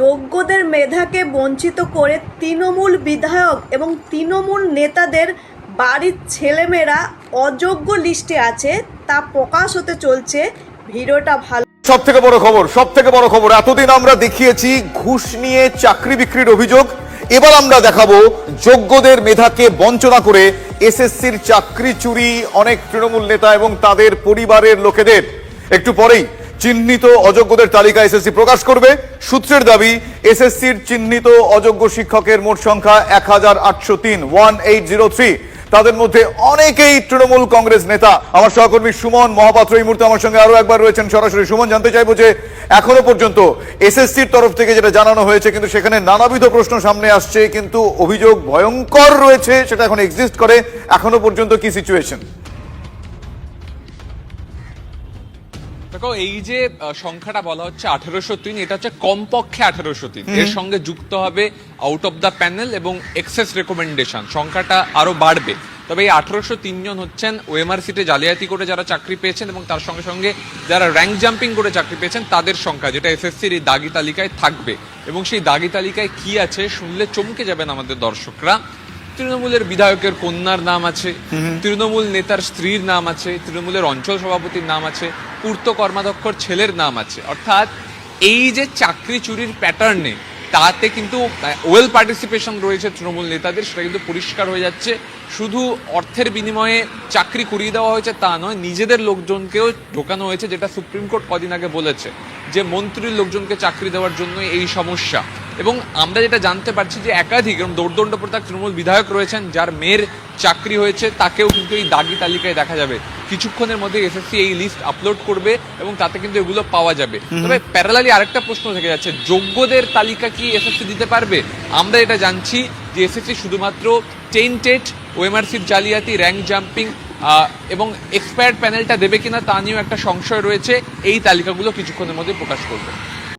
যোগ্যদের মেধাকে বঞ্চিত করে তৃণমূল বিধায়ক এবং তৃণমূল নেতাদের বাড়ির ছেলেমেয়েরা অযোগ্য লিস্টে আছে, তা প্রকাশ হতে চলছে। ভিডিওটা ভালো সব থেকে বড় খবর সব থেকে বড় খবর, এতদিন আমরা দেখিয়েছি ঘুষ নিয়ে চাকরি বিক্রির অভিযোগ। এবার আমরা দেখাবো যোগ্যদের মেধাকে বঞ্চনা করে এসএসসির চাকরি চুরি অনেক তৃণমূল নেতা এবং তাদের পরিবারের লোকেদের। একটু পরেই চিহ্নিত অযোগ্যদের তালিকা এসএসসি প্রকাশ করবে। সূত্রের দাবি, এসএসসির চিহ্নিত অযোগ্য শিক্ষকের মোট সংখ্যা এক হাজার আটশো তিন, ওয়ান এইট জিরো থ্রি। তাদের মধ্যে অনেকেই তৃণমূল কংগ্রেস নেতা। আমার সহকর্মী সুমন মহাপাত্র এই মুহূর্তে আমার সঙ্গে আরও একবার রয়েছেন সরাসরি। সুমন, জানতে চাইব যে এখনও পর্যন্ত এসএসসির তরফ থেকে যেটা জানানো হয়েছে, কিন্তু সেখানে নানাবিধ প্রশ্ন সামনে আসছে, কিন্তু অভিযোগ ভয়ঙ্কর রয়েছে, সেটা এখন এক্সিস্ট করে। এখনও পর্যন্ত কি সিচুয়েশন দেখো এই যে সংখ্যাটা বলা হচ্ছে আঠেরোশো তিন এটা হচ্ছে কমপক্ষে আঠেরোশো তিন। এর সঙ্গে যুক্ত হবে আউট অফ দ্য প্যানেল এবং এক্সেস রেকমেন্ডেশন সংখ্যাটা আরও বাড়বে। তবে এই আঠারোশো জন হচ্ছেন ওএমআর সিটে জালিয়াতি করে যারা চাকরি পেয়েছেন এবং তার সঙ্গে সঙ্গে যারা র্যাঙ্ক জাম্পিং করে চাকরি পেয়েছেন তাদের সংখ্যা যেটা এসএসসির এই দাগি তালিকায় থাকবে। এবং সেই দাগি তালিকায় কি আছে শুনলে চমকে যাবেন আমাদের দর্শকরা। তৃণমূলের বিধায়কের কন্যার নাম আছে তৃণমূল নেতার স্ত্রীর নাম আছে তৃণমূলের অঞ্চল সভাপতির নাম আছে পূর্ত কর্মাধ্যক্ষর ছেলের নাম আছে। অর্থাৎ এই যে চাকরি চুরির প্যাটার্নে তাতে কিন্তু ওয়েল পার্টিসিপেশন রয়েছে তৃণমূল নেতাদের সেটা কিন্তু পরিষ্কার হয়ে যাচ্ছে। শুধু অর্থের বিনিময়ে চাকরি করিয়ে দেওয়া হয়েছে তা নয় নিজেদের লোকজনকেও ঢোকানো হয়েছে যেটা সুপ্রিম কোর্ট কদিন আগে বলেছে যে মন্ত্রীর লোকজনকে চাকরি দেওয়ার জন্য এই সমস্যা। এবং আমরা যেটা জানতে পারছি যে একাধিক এরকম দৌর্দণ্ড প্রতাপ তৃণমূল বিধায়ক রয়েছেন যার মেয়ের চাকরি হয়েছে তাকেও কিন্তু এই দাগি তালিকায় দেখা যাবে। কিছুক্ষণের মধ্যে এসএসসি এই লিস্ট আপলোড করবে এবং তাতে কিন্তু এগুলো পাওয়া যাবে। তবে প্যারালালি আরেকটা প্রশ্ন থেকে যাচ্ছে যোগ্যদের তালিকা কি এসএসসি দিতে পারবে? আমরা এটা জানছি যে এসএসসি শুধুমাত্র টেন্টেড ওএমআরসির জালিয়াতি র্যাঙ্ক জাম্পিং এবং এক্সপায়ার্ড প্যানেলটা দেবে কিনা তা নিয়েও একটা সংশয় রয়েছে। এই তালিকাগুলো কিছুক্ষণের মধ্যে প্রকাশ করবে।